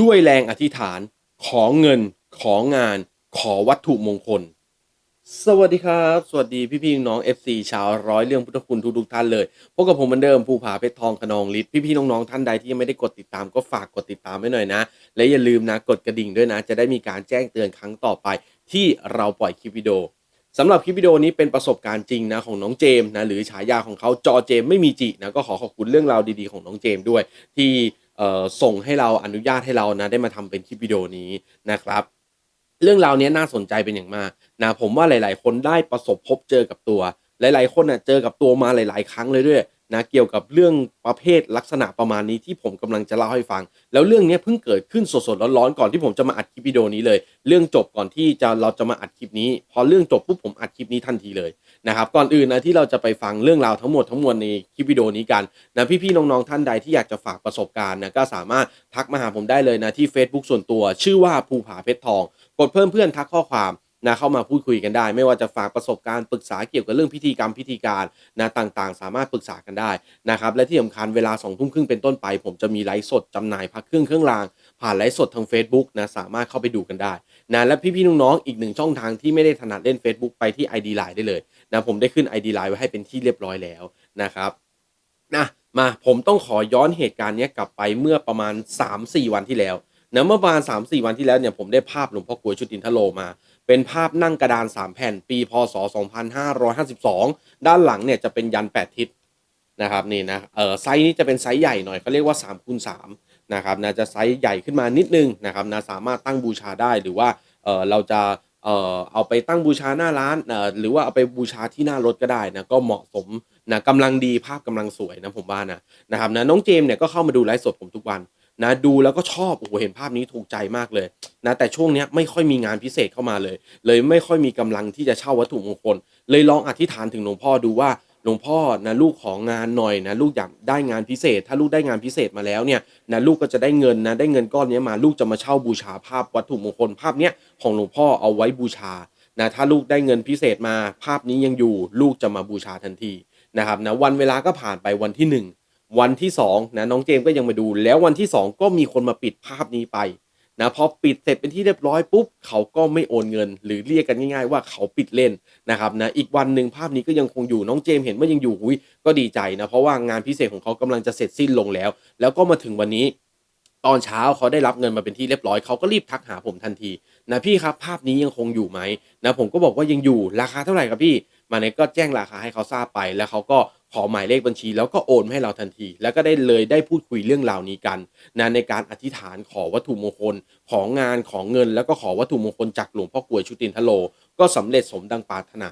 ด้วยแรงอธิษฐานขอเงินของานขอวัตถุมงคล สวัสดีครับ สวัสดีพี่ๆน้อง FC ชาวร้อยเรื่องพุทธคุณทุกๆท่านเลยพบกับผมเหมือนเดิมภูผาเพชรทองขนองฤทธิ์พี่ๆน้องๆท่านใดที่ยังไม่ได้กดติดตามก็ฝากกดติดตามไว้หน่อยนะ และอย่าลืมนะกดกระดิ่งด้วยนะ จะได้มีการแจ้งเตือนครั้งต่อไป ที่เราปล่อยคลิปวิดีโอสำหรับคลิปวิดีโอนี้เป็นประสบการณ์จริงนะของน้องเจมส์นะหรือฉายาของเขาจอเจมส์ไม่มีจินะก็ขอขอบคุณเรื่องราวดีๆของน้องเจมส์ด้วยที่ ส่งให้เราอนุญาตให้เรานะได้มาทำเป็นคลิปวิดีโอนี้นะครับ เรื่องราวนี้น่าสนใจเป็นอย่างมากนะผมว่าหลาย ๆ คนได้ประสบพบเจอกับตัว หลาย ๆ คนน่ะเจอกับตัวมาหลาย ๆ ครั้งเลยด้วย นะเกี่ยวกับเรื่องประเภทลักษณะประมาณนี้ที่ผมกำลังจะเล่าให้ฟัง แล้วเรื่องนี้เพิ่งเกิดขึ้นสดๆร้อนๆก่อนที่ผมจะมาอัดคลิปวิดีโอนี้เลย เรื่องจบก่อนที่จะเราจะมาอัดคลิปนี้ พอเรื่องจบปุ๊บผมอัดคลิปนี้ทันทีเลยนะครับก่อนอื่นนะที่เราจะไปฟังเรื่องราวทั้งหมดทั้งมวลในคลิปวิดีโอนี้กันนะพี่ๆน้องๆท่านใดที่อยากจะฝากประสบการณ์นะก็สามารถทักมาหาผมได้เลยนะที่ Facebook ส่วนตัว ชื่อว่าภูผาเพชรทอง กดเพิ่มเพื่อนทักข้อความ นะเข้ามาพูดคุยกันได้ ไม่ว่าจะฝากประสบการณ์ปรึกษาเกี่ยวกับเรื่องพิธีกรรมพิธีการนะต่างๆ สามารถปรึกษากันได้นะครับและที่สำคัญเวลา2องทุ่มครึ่งเป็นต้นไป ผมจะมีไลฟ์สดจำหน่ายพักเครื่องเครื่องราง ผ่านไลฟ์สดทาง Facebook นะสามารถเข้าไปดูกันได้นะและพี่ๆน้องๆอีกหนึ่งช่องทางที่ไม่ได้ถนัดเล่น Facebook ไปที่ ID Line ได้เลยนะผมได้ขึ้น ID Line ไว้ให้เป็นที่เรียบร้อยแล้วนะครับนะมาผมต้องขอย้อนเหตุการณ์นี้กลับไปเมื่อประมาณ 3-4 วันที่แล้ว นะเมื่อประมาณ3-4วันที่แล้วเนี่ยผมได้ภาพหลวงพ่อกลวยชุตินทโลมา เป็นภาพนั่งกระดาน3แผ่นปีพศ 2552 ด้านหลังเนี่ยจะเป็นยัน 8 ทิศนะครับนี่นะเออไซส์นี้จะเป็นไซส์ใหญ่หน่อยเขาเรียกว่า3คูณ3นะครับนะจะไซส์ใหญ่ขึ้นมานิดนึงนะครับนะสามารถตั้งบูชาได้หรือว่าเออเราจะเออเอาไปตั้งบูชาหน้าร้านเออหรือว่าเอาไปบูชาที่หน้ารถก็ได้นะก็เหมาะสมนะกำลังดีภาพกำลังสวยนะผมว่านะนะครับนะน้องเจมส์เนี่ยก็เข้ามาดูไลฟ์สดผมทุกวัน นะดูแล้วก็ชอบโอ้โหเห็นภาพนี้ถูกใจมากเลยนะแต่ช่วงนี้ไม่ค่อยมีงานพิเศษเข้ามาเลย เลยไม่ค่อยมีกำลังที่จะเช่าวัตถุมงคล เลยลองอธิษฐานถึงหลวงพ่อดูว่าหลวงพ่อนะลูกของงานหน่อยนะลูกอยากได้งานพิเศษ ถ้าลูกได้งานพิเศษมาแล้วเนี่ยนะลูกก็จะได้เงินนะได้เงินก้อนนี้มาลูกจะมาเช่าบูชาภาพวัตถุมงคล ภาพเนี้ยของหลวงพ่อเอาไว้บูชานะถ้าลูกได้เงินพิเศษมา ภาพนี้ยังอยู่ลูกจะมาบูชาทันทีนะครับนะวันเวลาก็ผ่านไปวันที่หนึ่ง วันที่2นะน้องเจมส์ก็ยังมาดู แล้ววันที่ 2 ก็มีคนมาปิดภาพนี้ไปนะพอปิดเสร็จเป็นที่เรียบร้อยปุ๊บเขาก็ไม่โอนเงิน หรือเรียกกันง่ายๆว่าเขาปิดเล่นนะครับนะอีกวันหนึ่งภาพนี้ก็ยังคงอยู่น้องเจมส์เห็นว่ายังอยู่หุยก็ดีใจนะเพราะว่างานพิเศษของเขากำลังจะเสร็จสิ้นลงแล้ว แล้วก็มาถึงวันนี้ตอนเช้าเขาได้รับเงินมาเป็นที่เรียบร้อยเขาก็รีบทักหาผมทันทีนะพี่ครับภาพนี้ยังคงอยู่ไหมนะผมก็บอกว่ายังอยู่ราคาเท่าไหร่ครับพี่มาเนี่ยก็แจ้งราคาให้เขาทราบไปแล้วเขาก็ ขอหมายเลขบัญชี แล้วก็โอนให้เราทันที แล้วก็ได้เลยได้พูดคุยเรื่องราวนี้กันนะในการอธิษฐานขอวัตถุมงคล ของงานของเงิน แล้วก็ขอวัตถุมงคลจากหลวงพ่อกวยชุตินทโล ก็สำเร็จสมดังปรารถนา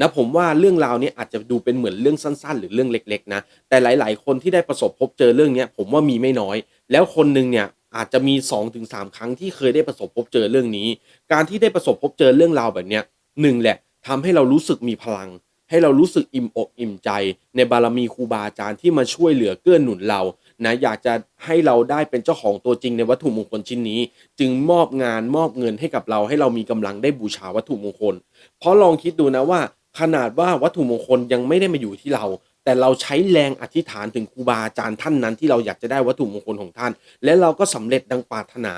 นะผมว่าเรื่องราวนี้อาจจะดูเป็นเหมือนเรื่องสั้น ๆ หรือเรื่องเล็ก ๆ นะ แต่หลาย ๆ คนที่ได้ประสบพบเจอเรื่องเนี้ยผมว่ามีไม่น้อย แล้วคนหนึ่งเนี่ยอาจจะมี 2-3 ครั้งที่เคยได้ประสบพบเจอเรื่องนี้ การที่ได้ประสบพบเจอเรื่องราวแบบเนี้ยหนึ่งแหละทำให้เรารู้สึกมีพลัง ให้เรารู้สึกอิ่มอกอิ่มใจ ในบารมีครูบาอาจารย์ที่มาช่วยเหลือเกื้อหนุนเรานะอยากจะให้เราได้เป็นเจ้าของตัวจริงในวัตถุมงคลชิ้นนี้ จึงมอบงานมอบเงินให้กับเราให้เรามีกำลังได้บูชาวัตถุมงคล เพราะลองคิดดูนะว่า ขนาดว่าวัตถุมงคลยังไม่ได้มาอยู่ที่เรา แต่เราใช้แรงอธิษฐานถึงครูบาอาจารย์ท่านนั้นที่เราอยากจะได้วัตถุมงคลของท่าน และเราก็สำเร็จดังปรารถนา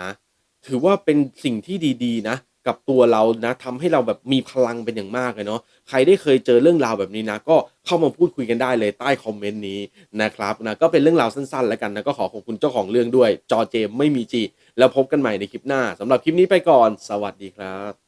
ถือว่าเป็นสิ่งที่ดีๆนะ กับตัวเรานะทำให้เราแบบมีพลังเป็นอย่างมากเลยเนาะใครได้เคยเจอเรื่องราวแบบนี้นะ ก็เข้ามาพูดคุยกันได้เลยใต้คอมเมนต์นี้นะครับนะก็เป็นเรื่องราวสั้นๆ แล้วกันนะก็ขอขอบคุณเจ้าของเรื่องด้วยจอเจมไม่มีจีแล้วพบกันใหม่ในคลิปหน้าสำหรับคลิปนี้ไปก่อน สวัสดีครับ